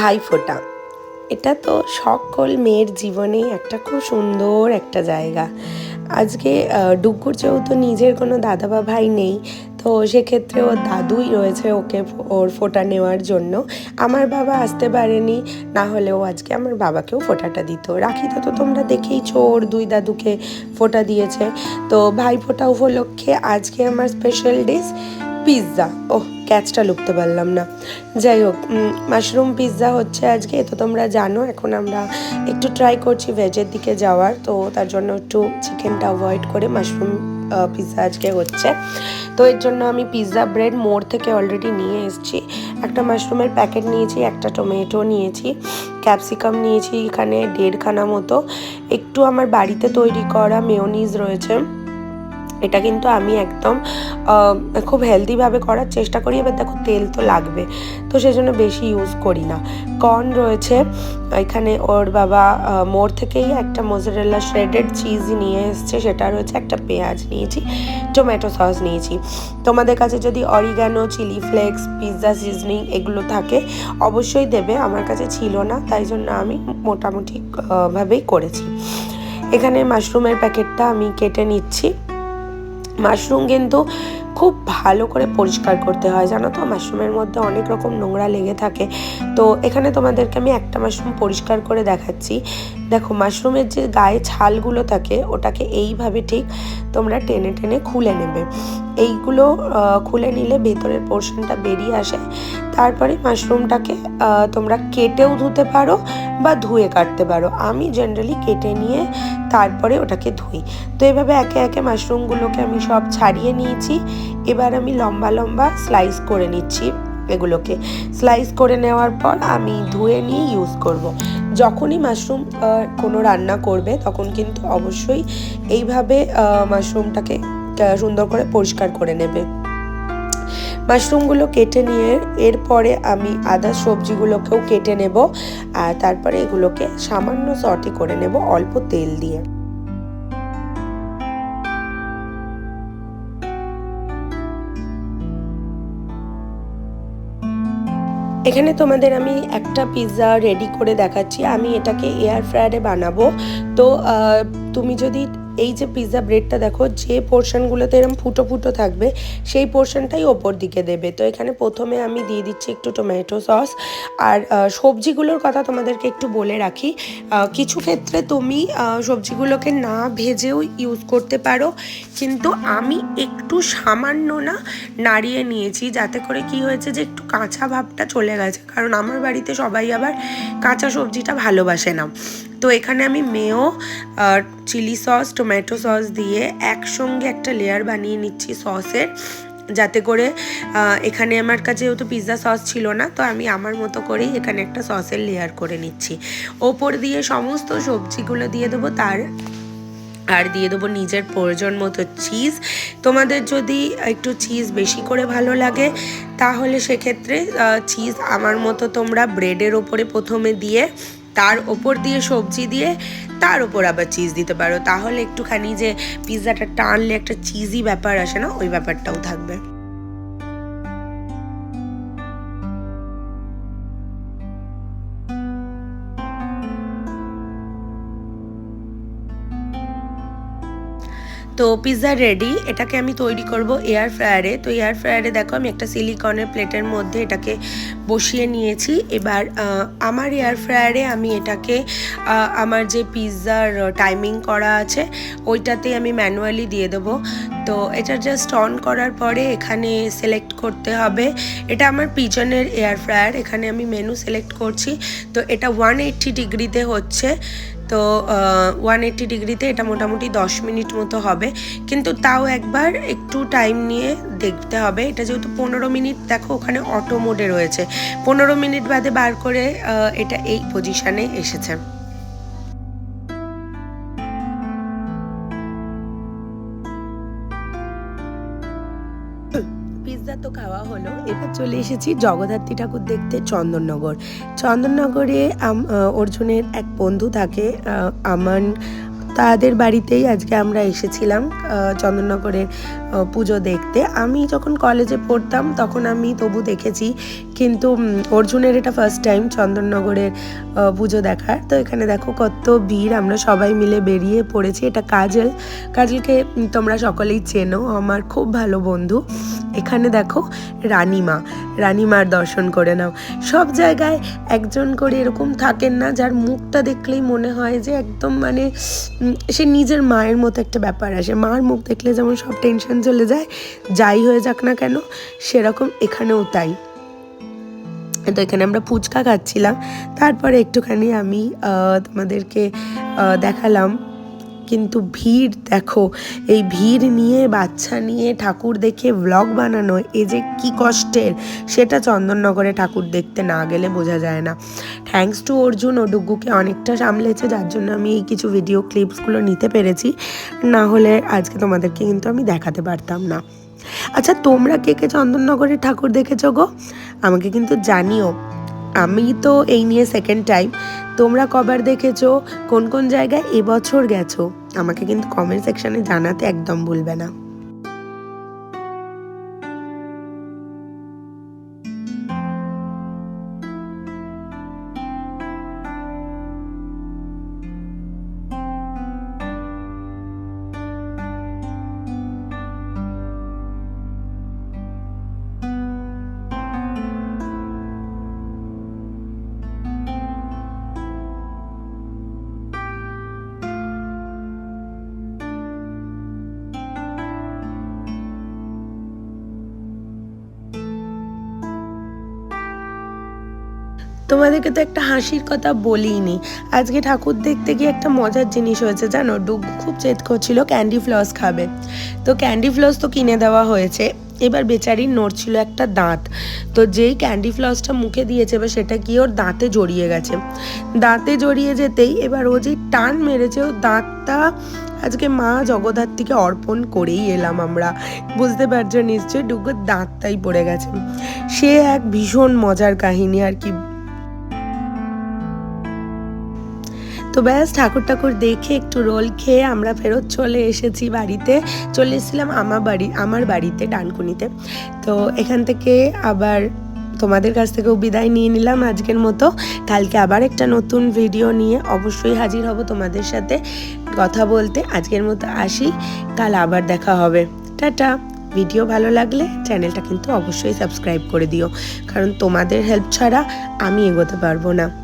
ভাইফোঁটা এটা তো সকল মেয়ের জীবনেই একটা খুব সুন্দর একটা জায়গা। আজকে ডুগ্গুর যেহেতু নিজের কোনো দাদা বা ভাই নেই, তো সেক্ষেত্রে ওর দাদুই রয়েছে ওকে ওর ফোঁটা নেওয়ার জন্য। আমার বাবা আসতে পারেনি, না হলেও আজকে আমার বাবাকেও ফোঁটাটা দিত। রাখিতে তো তোমরা দেখেইছো ওর দুই দাদুকে ফোঁটা দিয়েছে। তো ভাই ফোঁটা উপলক্ষে আজকে আমার স্পেশাল ডিশ পিৎজা ও ক্যাচটা লুকতে পারলাম না। যাই হোক মাশরুম পিৎজা হচ্ছে আজকে। তো তোমরা জানো, এখন আমরা একটু ট্রাই করছি ভেজের দিকে যাওয়ার। তো তার জন্য একটু চিকেনটা অ্যাভয়েড করে মাশরুম পিৎজা আজকে হচ্ছে। তো এর জন্য আমি পিৎজা ব্রেড মোড় থেকে অলরেডি নিয়ে এসেছি। একটা মাশরুমের প্যাকেট নিয়েছি, একটা টমেটো নিয়েছি ক্যাপসিকাম নিয়েছি, এখানে দেড়খানা মতো। একটু আমার বাড়িতে তৈরি করা মেয়োনিজ রয়েছে। এটা কিন্তু আমি একদম খুব হেলদিভাবে করার চেষ্টা করি। এবার দেখো তেল তো লাগবে, তো সেজন্য বেশি ইউজ করি না। কর্ন রয়েছে, এখানে ওর বাবা মোর থেকেই একটা মোজারেলা শ্রেডেড চিজ নিয়ে এসছে, সেটা রয়েছে একটা পেঁয়াজ নিয়েছি টমেটো সস নিয়েছি। তোমাদের কাছে যদি oregano chilli flakes pizza seasoning এগুলো থাকে, অবশ্যই দেবে, আমার কাছে ছিল না, তাই জন্য আমি মোটামুটি ভাবেই করেছি। এখানে মাশরুমের প্যাকেটটা আমি কেটে নিচ্ছি। মাশরুম কিন্তু খুব ভালো করে পরিষ্কার করতে হয়, জানো তো? মাশরুমের মধ্যে অনেক রকম নোংরা লেগে থাকে। তো এখানে তোমাদেরকে আমি একটা মাশরুম পরিষ্কার করে দেখাচ্ছি। দেখো মাশরুমের যে গায়ে ছালগুলো থাকে, ওটাকে এইভাবে ঠিক তোমরা টেনে টেনে খুলে নেবে। এইগুলো খুলে নিলে ভেতরের পোর্শনটা বেরিয়ে আসে। তারপরে মাশরুমটাকে তোমরা কেটেও ধুতে পারো বা ধুয়ে কাটতে পারো। আমি জেনারেলি কেটে নিয়ে তারপরে ওটাকে ধুই। তো এভাবে একে একে মাশরুমগুলোকে আমি সব ছাড়িয়ে নিয়েছি। এবার আমি লম্বা লম্বা স্লাইস করে নিচ্ছি। এগুলোকে স্লাইস করে নেওয়ার পর আমি ধুয়ে নিয়ে ইউজ করব। যখনই মাশরুম কোনো রান্না করবে, তখন কিন্তু অবশ্যই এইভাবে মাশরুমটাকে সুন্দর করে পরিষ্কার করে নেবে মাশরুমগুলো কেটে নিয়ে এরপরে আমি আদা সবজিগুলোকেও কেটে নেব, আর তারপরে এগুলোকে সামান্য সটে করে নেব, অল্প তেল দিয়ে এখানে তোমাদের আমি একটা পিৎজা রেডি করে দেখাচ্ছি। আমি এটাকে এয়ার ফ্রায়ারে বানাবো। তো তুমি যদি এই যে পিৎজা ব্রেডটা দেখো, যে পোর্শনগুলোতে এরকম ফুটো ফুটো থাকবে, সেই পোর্শনটাই ওপর দিকে দেবে। তো এখানে প্রথমে আমি দিয়ে দিচ্ছি একটু টমেটো সস আর সবজিগুলোর কথা তোমাদেরকে একটু বলে রাখি। কিছু ক্ষেত্রে তুমি সবজিগুলোকে না ভেজেও ইউজ করতে পারো। কিন্তু আমি একটু সামান্য না নাড়িয়ে নিয়েছি, যাতে করে কি হয়েছে যে একটু কাঁচা ভাবটা চলে গেছে। কারণ আমার বাড়িতে সবাই আবার কাঁচা সবজিটা ভালোবাসে না। তো এখানে আমি মেও চিলি সস, টমেটো সস দিয়ে একসঙ্গে একটা লেয়ার বানিয়ে নিচ্ছি সসের, যাতে করে এখানে আমার কাছে যেহেতু পিৎজা সস ছিল না, তো আমি আমার মতো করেই এখানে একটা সসের লেয়ার করে নিচ্ছি। ওপর দিয়ে সমস্ত সবজিগুলো দিয়ে দেবো তার, আর দিয়ে দেবো নিজের প্রয়োজন মতো চিজ তোমাদের যদি একটু চিজ বেশি করে ভালো লাগে, তাহলে সেক্ষেত্রে চিজ আমার মতো তোমরা ব্রেডের ওপরে প্রথমে দিয়ে তার ওপর দিয়ে সবজি দিয়ে তার ওপর আবার চিজ দিতে পারো। তাহলে একটুখানি যে পিৎজাটা টানলে একটা চিজি ব্যাপার আসে না? ওই ব্যাপারটাও থাকবে। তো পিৎজা রেডি এটাকে আমি তৈরি করব এয়ার ফ্রায়ারে তো এয়ার ফ্রায়ারে দেখো, আমি একটা সিলিকনের প্লেটের মধ্যে এটাকে বসিয়ে নিয়েছি। এবার আমার এয়ার ফ্রায়ারে আমি এটাকে আমার যে পিৎজার টাইমিং করা আছে, ওইটাতে আমি ম্যানুয়ালি দিয়ে দেবো। তো এটা জাস্ট অন করার পরে এখানে সিলেক্ট করতে হবে। এটা আমার পিজনের এয়ার ফ্রায়ার এখানে আমি মেনু সিলেক্ট করছি। তো এটা ওয়ান এইট্টি ডিগ্রিতে হচ্ছে। তো ওয়ান এইট্টি ডিগ্রিতে এটা মোটামুটি দশ মিনিট মতো হবে। কিন্তু তাও একবার একটু টাইম নিয়ে দেখতে হবে। এটা যেহেতু পনেরো মিনিট, দেখো ওখানে অটো মোডে রয়েছে। পনেরো মিনিট বাদে বার করে এটা এই পজিশানে এসেছে। চলে এসেছি জগদ্ধাত্রী ঠাকুর দেখতে চন্দননগর। চন্দননগরে অর্জুনের এক বন্ধু থাকে আমান। তাদের বাড়িতেই আজকে আমরা এসেছিলাম চন্দননগরের পুজো দেখতে। আমি যখন কলেজে পড়তাম, তখন আমি তবু দেখেছি, কিন্তু অর্জুনের এটা ফার্স্ট টাইম চন্দননগরের পুজো দেখার। তো এখানে দেখো কত ভিড়, আমরা সবাই মিলে বেরিয়ে পড়েছি। এটা কাজল। কাজলকে তোমরা সকলেই চেনো আমার খুব ভালো বন্ধু। এখানে দেখো রানীমা। রানীমার দর্শন করে নাও। সব জায়গায় একজন করে এরকম থাকেন না, যার মুখটা দেখলেই মনে হয় যে একদম মানে সে নিজের মায়ের মতো একটা ব্যাপার আসে। মার মুখ দেখলে যেমন সব টেনশন চলে যায়, যাই হয়ে যাক না কেন, সেরকম এখানেও তাই। তো এখানে আমরা ফুচকা খাচ্ছিলাম, তারপরে একটুখানি আমি তোমাদেরকে দেখালাম কিন্তু ভিড় দেখো, এই ভিড় নিয়ে, বাচ্চা নিয়ে ঠাকুর দেখে ব্লগ বানানো, এ যে কি কষ্টের, সেটা চন্দননগরে ঠাকুর দেখতে না গেলে বোঝা যায় না। থ্যাঙ্কস টু অর্জুন ও ডুগ্গুকে অনেকটা সামলেছে, যার জন্য আমি এই কিছু ভিডিও ক্লিপসগুলো নিতে পেরেছি। না হলে আজকে তোমাদেরকে কিন্তু আমি দেখাতে পারতাম না। আচ্ছা তোমরা কে কে চন্দননগরের ঠাকুর দেখেছ গো? আমাকে কিন্তু জানিও। আমি তো এই নিয়ে সেকেন্ড টাইম তোমরা কবার দেখেছ? কোন কোন জায়গায়? এবছর গেছো। আমাকে কিন্তু কমেন্ট সেকশানে জানাতে একদম ভুলবে না। তোমাদেরকে তো একটা হাসির কথা বলিনি। আজকে ঠাকুর দেখতে গিয়ে একটা মজার জিনিস হয়েছে, জানো? ডুগু খুব জেদ করছিল ক্যান্ডি ফ্লস খাবে। তো ক্যান্ডি ফ্লস তো কিনে দেওয়া হয়েছে। এবার বেচারির নড়ছিল একটা দাঁত। তো যেই ক্যান্ডি ফ্লসটা মুখে দিয়েছে, এবার সেটা কি ওর দাঁতে জড়িয়ে গেছে। দাঁতে জড়িয়ে যেতেই এবার ও যেই টান মেরেছে, ও দাঁতটা আজকে মা জগদ্ধাত্রীকে অর্পণ করেই এলাম আমরা। বুঝতে পারছ নিশ্চয়ই ডুগুর দাঁতটাই পড়ে গেছে। সে এক ভীষণ মজার কাহিনী আর কি তো ব্যাস ঠাকুর ঠাকুর দেখে একটু রোল খেয়ে আমরা ফেরত চলে এসেছি বাড়িতে। চলে এসেছিলাম আমার বাড়ি, আমার বাড়িতে, ডানকুনিতে। তো এখান থেকে আবার তোমাদের কাছ থেকেও বিদায় নিয়ে নিলাম আজকের মতো। কালকে আবার একটা নতুন ভিডিও নিয়ে অবশ্যই হাজির হব তোমাদের সাথে কথা বলতে। আজকের মতো আসি, কাল আবার দেখা হবে। টাটা। ভিডিও ভালো লাগলে চ্যানেলটা কিন্তু অবশ্যই সাবস্ক্রাইব করে দিও। কারণ তোমাদের হেল্প ছাড়া আমি এগোতে পারব না।